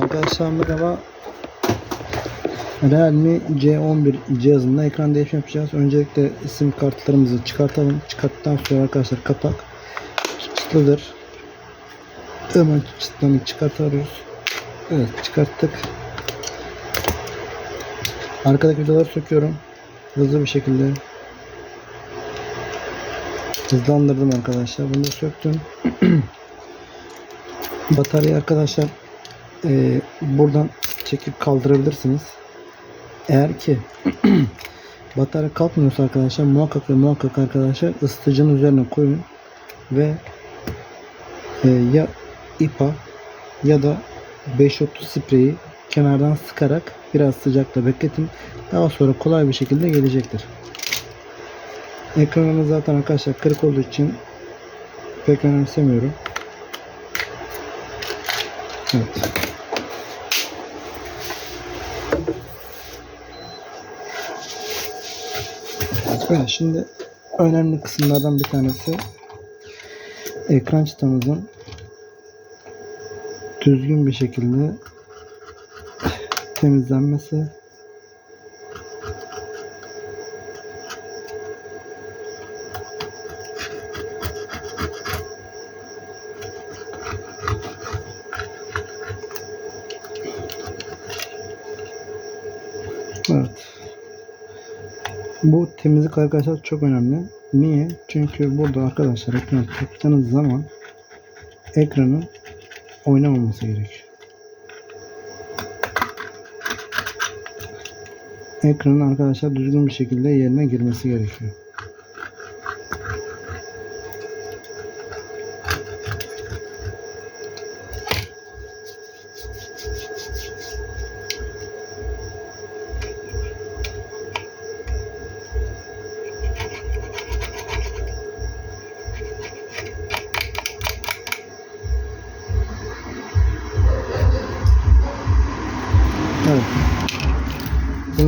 Arkadaşlar merhaba. Realme C11 cihazında ekran değişimi yapacağız. Öncelikle sim kartlarımızı çıkartalım. Çıkarttıktan sonra arkadaşlar kapak çıtlıdır. Hemen çıtlarını çıkartıyoruz. Evet çıkarttık. Arkadaki vidaları söküyorum. Hızlı bir şekilde. Hızlandırdım arkadaşlar. Bunu söktüm. Batarya arkadaşlar e, buradan çekip kaldırabilirsiniz. Eğer ki batarya kalkmıyorsa arkadaşlar muhakkak ve muhakkak arkadaşlar ısıtıcının üzerine koyun ve e, ya ipa ya da 530 spreyi kenardan sıkarak biraz sıcakta bekletin. Daha sonra kolay bir şekilde gelecektir. Ekranımız zaten arkadaşlar kırık olduğu için pek önemsemiyorum. Evet. Evet, şimdi önemli kısımlardan bir tanesi ekran çıtamızın düzgün bir şekilde temizlenmesi Evet. Bu temizlik arkadaşlar çok önemli. Niye? Çünkü burada arkadaşlar ekranı taktığınız zaman ekranın oynamaması gerekiyor. Ekranın arkadaşlar düzgün bir şekilde yerine girmesi gerekiyor.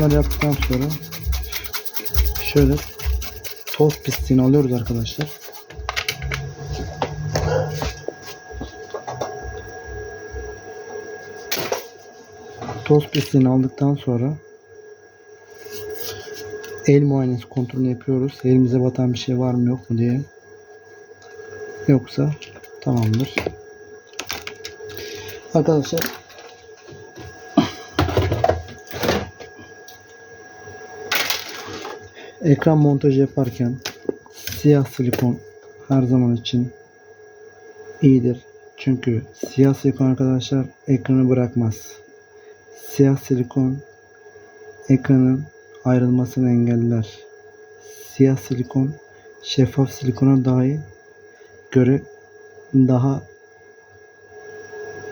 Bunları yaptıktan sonra şöyle toz pisliğini alıyoruz arkadaşlar. Toz pisliğini aldıktan sonra el muayenesi kontrolünü yapıyoruz. Elimize batan bir şey var mı yok mu diye. Yoksa tamamdır. Arkadaşlar Ekran montajı yaparken siyah silikon her zaman için iyidir. Çünkü siyah silikon arkadaşlar ekranı bırakmaz. Siyah silikon ekranın ayrılmasını engeller. Siyah silikon şeffaf silikona dahi göre daha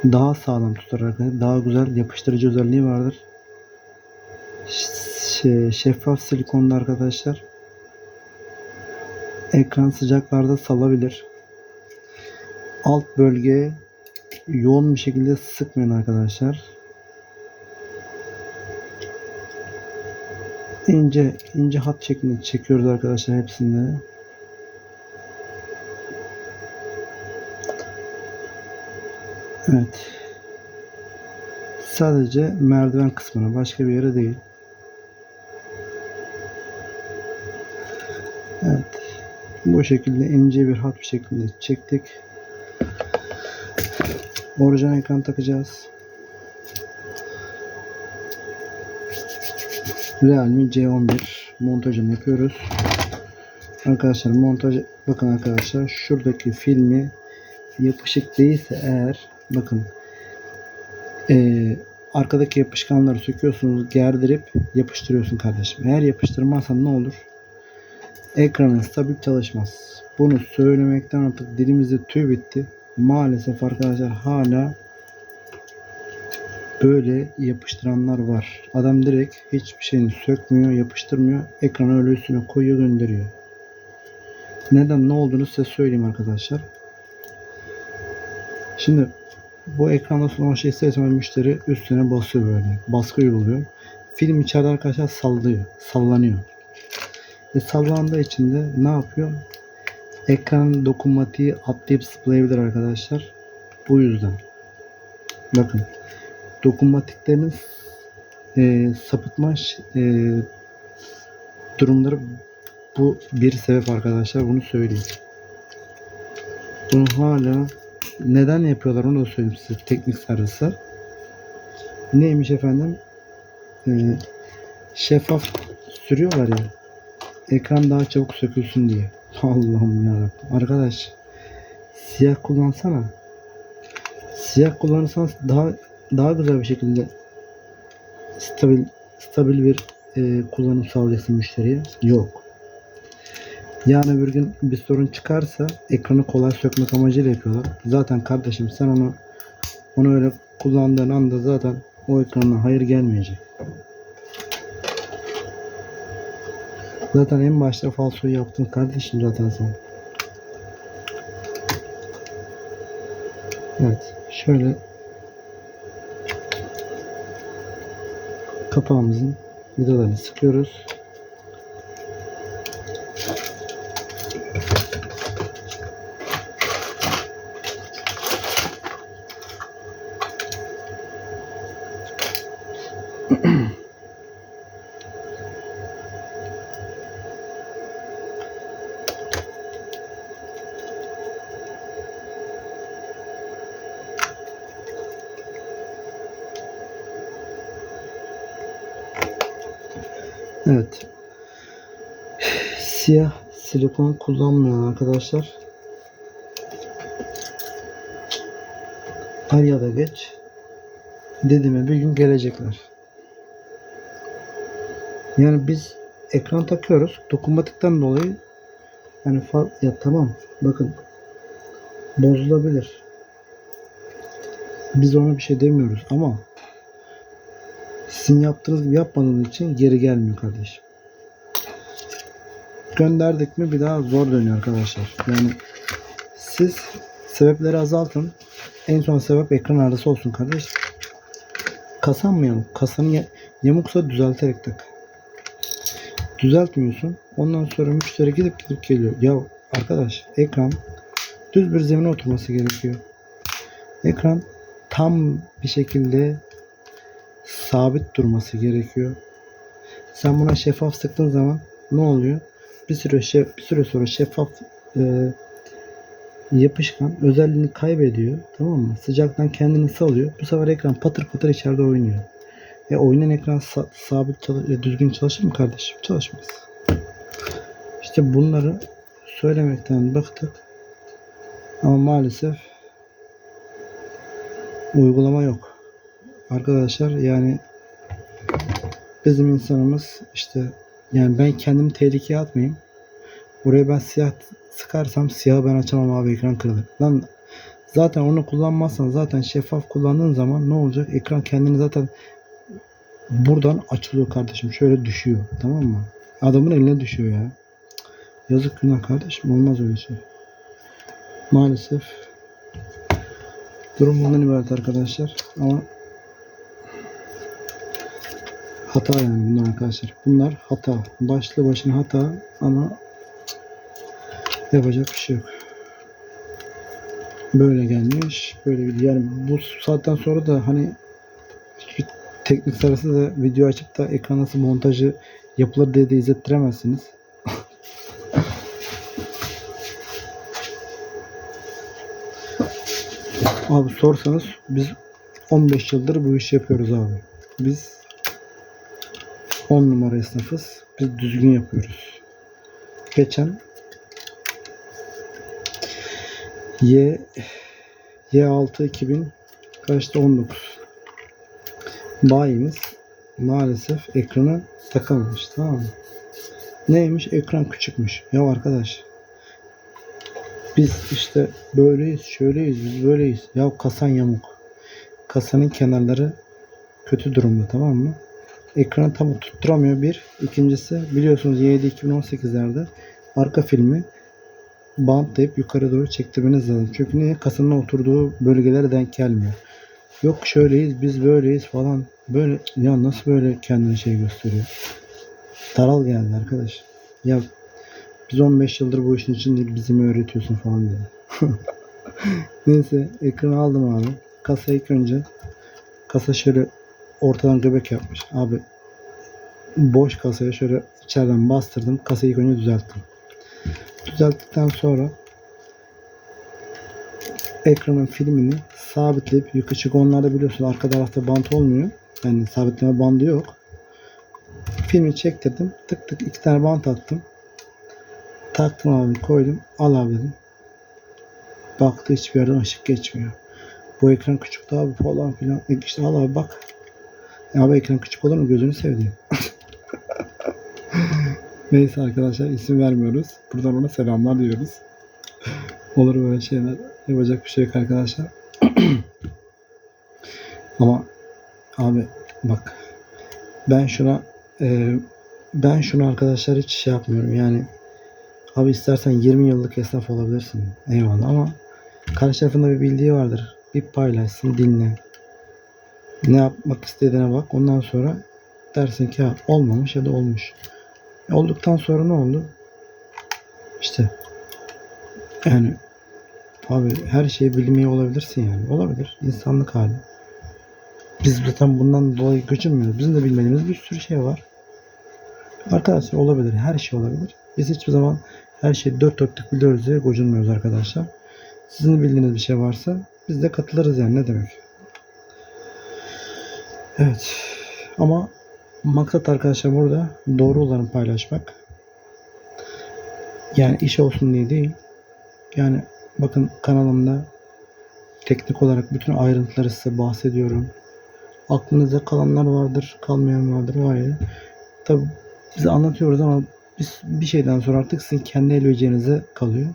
daha sağlam tutar arkadaşlar. Daha güzel yapıştırıcı özelliği vardır şeffaf silikonda arkadaşlar ekran sıcaklarda salabilir. Alt bölgeye yoğun bir şekilde sıkmayın arkadaşlar. ince ince hat şeklinde çekiyoruz arkadaşlar hepsinde. Evet. Sadece merdiven kısmına başka bir yere değil. Bu şekilde ince bir hat bir şekilde çektik. Orijinal ekran takacağız. Realme C11 montajını yapıyoruz. Arkadaşlar montaj bakın arkadaşlar şuradaki filmi yapışık değilse eğer bakın ee, arkadaki yapışkanları söküyorsunuz gerdirip yapıştırıyorsun kardeşim. Eğer yapıştırmazsan ne olur? Ekranın stabil çalışmaz. Bunu söylemekten artık dilimizde tüy bitti. Maalesef arkadaşlar hala böyle yapıştıranlar var. Adam direkt hiçbir şeyini sökmüyor, yapıştırmıyor. Ekranı öyle üstüne koyuyor, gönderiyor. Neden ne olduğunu size söyleyeyim arkadaşlar. Şimdi bu ekranda sunan şey istersen müşteri üstüne basıyor böyle. Baskı uyguluyor. Film içeride arkadaşlar sallıyor, sallanıyor. Ve sallandığı için de ne yapıyor? Ekran dokunmatiği atlayıp zıplayabilir arkadaşlar. Bu yüzden. Bakın. dokunmatiklerin e, sapıtma e, durumları bu bir sebep arkadaşlar bunu söyleyeyim. Bunu hala neden yapıyorlar onu da söyleyeyim size teknik sarısı. Neymiş efendim? Ee, şeffaf sürüyorlar ya. Ekran daha çabuk sökülsün diye. Allah'ım yarabbim. Arkadaş siyah kullansana. Siyah kullanırsan daha daha güzel bir şekilde stabil stabil bir e, kullanım sağlayacaksın müşteriye. Yok. Yarın öbür gün bir sorun çıkarsa ekranı kolay sökmek amacıyla yapıyorlar. Zaten kardeşim sen onu onu öyle kullandığın anda zaten o ekrana hayır gelmeyecek. Zaten en başta falsoyu yaptın kardeşim zaten sen. Evet. Şöyle kapağımızın vidalarını sıkıyoruz. Evet. Siyah silikon kullanmayan arkadaşlar er ya da geç dediğime bir gün gelecekler. Yani biz ekran takıyoruz. Dokunmatikten dolayı yani fa- ya tamam bakın bozulabilir. Biz ona bir şey demiyoruz ama sizin yaptığınız gibi yapmadığınız için geri gelmiyor kardeşim. Gönderdik mi bir daha zor dönüyor arkadaşlar. Yani siz sebepleri azaltın. En son sebep ekran arası olsun kardeş. Kasan mı yamuk? Kasanı ya- yamuksa düzelterek tak. Düzeltmiyorsun. Ondan sonra müşteri gidip gidip geliyor. Ya arkadaş ekran düz bir zemine oturması gerekiyor. Ekran tam bir şekilde sabit durması gerekiyor. Sen buna şeffaf sıktığın zaman ne oluyor? Bir süre şef, bir süre sonra şeffaf e, yapışkan özelliğini kaybediyor. Tamam mı? Sıcaktan kendini salıyor. Bu sefer ekran patır patır içeride oynuyor. E oynayan ekran sa- sabit çalış- e, düzgün çalışır mı kardeşim? Çalışmaz. İşte bunları söylemekten bıktık. Ama maalesef uygulama yok. Arkadaşlar yani bizim insanımız işte yani ben kendimi tehlikeye atmayayım. Buraya ben siyah sıkarsam siyah ben açamam abi ekran kırılır. Lan zaten onu kullanmazsan zaten şeffaf kullandığın zaman ne olacak? Ekran kendini zaten buradan açılıyor kardeşim. Şöyle düşüyor. Tamam mı? Adamın eline düşüyor ya. Yazık günah kardeşim. Olmaz öyle şey. Maalesef durum bundan ibaret arkadaşlar. Ama hata yani bunlar arkadaşlar. Bunlar hata. Başlı başına hata ama yapacak bir şey yok. Böyle gelmiş. Böyle bir yani bu saatten sonra da hani teknik sarısı da video açıp da ekran nasıl montajı yapılır diye de izlettiremezsiniz. Abi sorsanız biz 15 yıldır bu işi yapıyoruz abi. Biz 10 numara esnafız. Biz düzgün yapıyoruz. Geçen Y Y6 2000 kaçta 19 bayimiz maalesef ekranı takamamış tamam mı? Neymiş? Ekran küçükmüş. Ya arkadaş biz işte böyleyiz, şöyleyiz, biz böyleyiz. Ya kasan yamuk. Kasanın kenarları kötü durumda tamam mı? Ekranı tam tutturamıyor bir. İkincisi biliyorsunuz Y7 2018'lerde arka filmi bantlayıp yukarı doğru çektirmeniz lazım. Çünkü niye? Kasanın oturduğu bölgelere denk gelmiyor. Yok şöyleyiz, biz böyleyiz falan. Böyle ya nasıl böyle kendine şey gösteriyor? Taral geldi arkadaş. Ya biz 15 yıldır bu işin için değil bizi mi öğretiyorsun falan dedi. Neyse ekranı aldım abi. Kasayı ilk önce Kasa şöyle ortadan göbek yapmış. Abi boş kasaya şöyle içeriden bastırdım. Kasayı ilk önce düzelttim. Düzelttikten sonra ekranın filmini sabitleyip yukarı çünkü onlarda biliyorsunuz arka tarafta bant olmuyor. Yani sabitleme bandı yok. Filmi çektirdim. Tık tık iki tane bant attım. Taktım abi koydum. Al abi dedim. Baktı hiçbir yerden ışık geçmiyor. Bu ekran küçük abi falan filan. E işte al abi bak. Ya abi ekran küçük olur mu? Gözünü sevdi. Neyse arkadaşlar isim vermiyoruz. Buradan ona selamlar diyoruz. Olur böyle şeyler. Yapacak bir şey yok arkadaşlar. Ama abi bak ben şuna e, ben şunu arkadaşlar hiç şey yapmıyorum yani abi istersen 20 yıllık esnaf olabilirsin eyvallah ama karşı tarafında bir bildiği vardır bir paylaşsın dinle ne yapmak istediğine bak ondan sonra dersin ki ha, olmamış ya da olmuş E, olduktan sonra ne oldu işte yani abi her şeyi bilmeye olabilirsin yani olabilir insanlık hali biz zaten bundan dolayı göçünmüyoruz. Bizim de bilmediğimiz bir sürü şey var. Arkadaşlar olabilir. Her şey olabilir. Biz hiçbir zaman her şeyi dört dörtlük biliyoruz diye gocunmuyoruz arkadaşlar. Sizin bildiğiniz bir şey varsa biz de katılırız yani ne demek. Evet. Ama maksat arkadaşlar burada doğru olanı paylaşmak. Yani iş olsun diye değil. Yani bakın kanalımda teknik olarak bütün ayrıntıları size bahsediyorum. Aklınızda kalanlar vardır, kalmayan vardır var ya. Tabi biz anlatıyoruz ama biz bir şeyden sonra artık sizin kendi el becerinize kalıyor.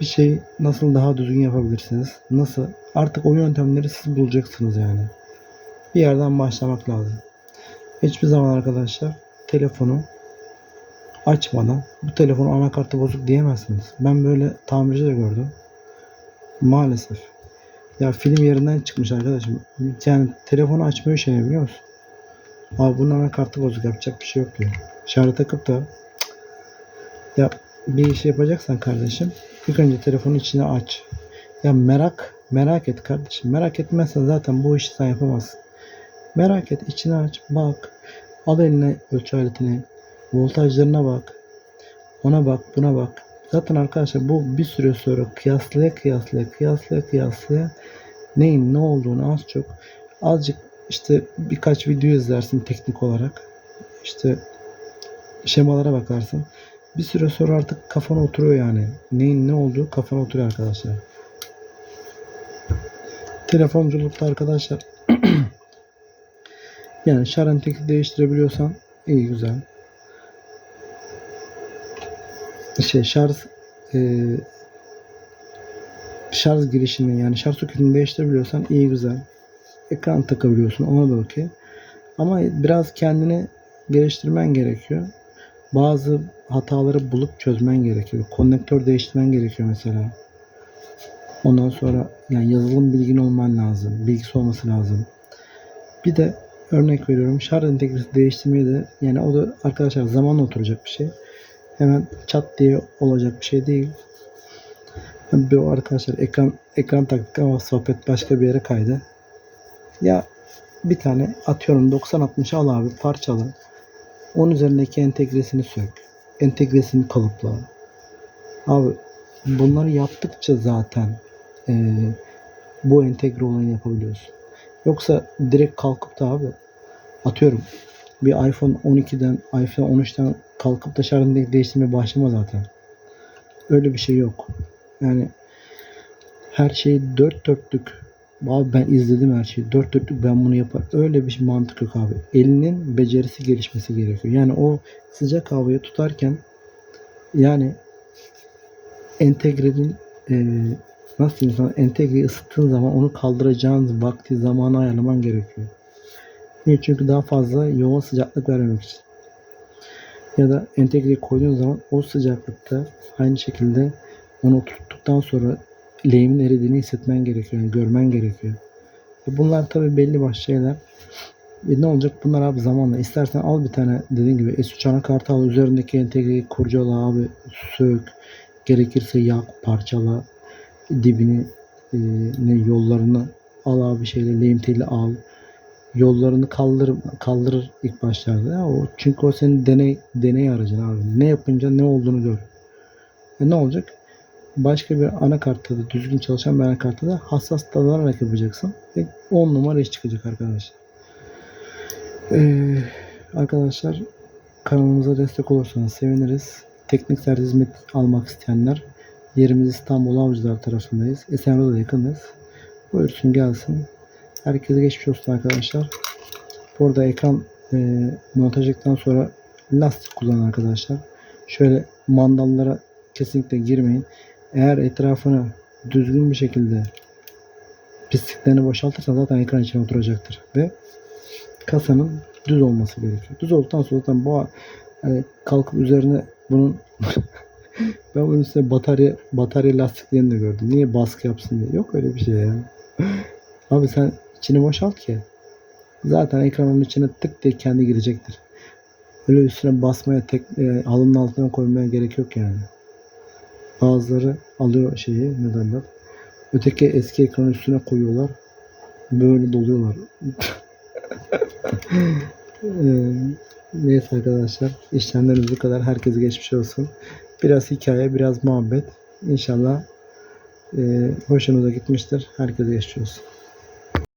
Bir şey nasıl daha düzgün yapabilirsiniz? Nasıl? Artık o yöntemleri siz bulacaksınız yani. Bir yerden başlamak lazım. Hiçbir zaman arkadaşlar telefonu açmadan bu telefonun anakartı bozuk diyemezsiniz. Ben böyle tamirci de gördüm. Maalesef. Ya film yerinden çıkmış arkadaşım. Yani telefonu açmıyor şey biliyor musun? Abi bunun anakartı bozuk yapacak bir şey yok diyor. Şarjı takıp da ya bir iş yapacaksan kardeşim ilk önce telefonu içine aç. Ya merak merak et kardeşim. Merak etmezsen zaten bu işi sen yapamazsın. Merak et içine aç bak. Al eline ölçü aletini. Voltajlarına bak. Ona bak buna bak. Zaten arkadaşlar bu bir süre sonra kıyaslaya kıyaslaya kıyaslaya kıyaslaya neyin ne olduğunu az çok azıcık işte birkaç video izlersin teknik olarak. İşte şemalara bakarsın. Bir süre sonra artık kafana oturuyor yani. Neyin ne olduğu kafana oturuyor arkadaşlar. Telefonculukta arkadaşlar yani şarj teknik değiştirebiliyorsan iyi güzel. şey şarj e, şarj girişini yani şarj soketini değiştirebiliyorsan iyi güzel. Ekran takabiliyorsun ona da okey. Ama biraz kendini geliştirmen gerekiyor. Bazı hataları bulup çözmen gerekiyor. Konnektör değiştirmen gerekiyor mesela. Ondan sonra yani yazılım bilgin olman lazım. Bilgisi olması lazım. Bir de örnek veriyorum şarj entegresi değiştirmeyi de yani o da arkadaşlar zamanla oturacak bir şey hemen çat diye olacak bir şey değil. O arkadaşlar ekran ekran taktık ama sohbet başka bir yere kaydı. Ya bir tane atıyorum 90-60 al abi parçalı. Onun üzerindeki entegresini sök. Entegresini kalıpla. Abi bunları yaptıkça zaten e, bu entegre olayını yapabiliyorsun. Yoksa direkt kalkıp da abi atıyorum bir iPhone 12'den iPhone 13'ten kalkıp da şarjını değiştirmeye başlama zaten. Öyle bir şey yok. Yani her şeyi dört dörtlük abi ben izledim her şeyi. Dört dörtlük ben bunu yapar. Öyle bir mantık yok abi. Elinin becerisi gelişmesi gerekiyor. Yani o sıcak havayı tutarken yani entegrenin e, nasıl diyeyim sana entegreyi ısıttığın zaman onu kaldıracağın vakti zamanı ayarlaman gerekiyor. Niye? Çünkü daha fazla yoğun sıcaklık vermemek için. Ya da entegreyi koyduğun zaman o sıcaklıkta aynı şekilde onu oturttuktan sonra lehimin eridiğini hissetmen gerekiyor. Yani görmen gerekiyor. E bunlar tabi belli başlı şeyler. E ne olacak? Bunlar abi zamanla. İstersen al bir tane dediğim gibi S3 anakartı al. Üzerindeki entegreyi kurcala abi. Sök. Gerekirse yak, parçala. Dibini e, ne yollarını al abi şeyle lehimteyle al. Yollarını kaldır, kaldırır ilk başlarda. Ya o, çünkü o senin deney deney aracın abi. Ne yapınca ne olduğunu gör. E ne olacak? Başka bir anakartta da düzgün çalışan bir anakartta da hassas davranarak yapacaksın. Ve 10 numara iş çıkacak arkadaşlar. Ee, arkadaşlar kanalımıza destek olursanız seviniriz. Teknik servis hizmet almak isteyenler yerimiz İstanbul Avcılar tarafındayız. Esenler'e yakınız. Buyursun gelsin. Herkese geçmiş olsun arkadaşlar. Burada ekran e, montajlıktan sonra lastik kullanın arkadaşlar. Şöyle mandallara kesinlikle girmeyin. Eğer etrafını düzgün bir şekilde pisliklerini boşaltırsan zaten ekran içine oturacaktır. Ve kasanın düz olması gerekiyor. Düz olduktan sonra zaten bu e, kalkıp üzerine bunun ben bunun üstüne batarya batarya lastiklerini de gördüm. Niye baskı yapsın diye. Yok öyle bir şey ya. Abi sen içini boşalt ki. Zaten ekranın içine tık diye kendi girecektir. Öyle üstüne basmaya tek e, halının altına koymaya gerek yok yani. Bazıları alıyor şeyi ne derler. Öteki eski ekranın üstüne koyuyorlar. Böyle doluyorlar. Ee, neyse arkadaşlar. işlemlerimiz bu kadar. Herkese geçmiş olsun. Biraz hikaye, biraz muhabbet. İnşallah e, hoşunuza gitmiştir. Herkese geçmiş olsun.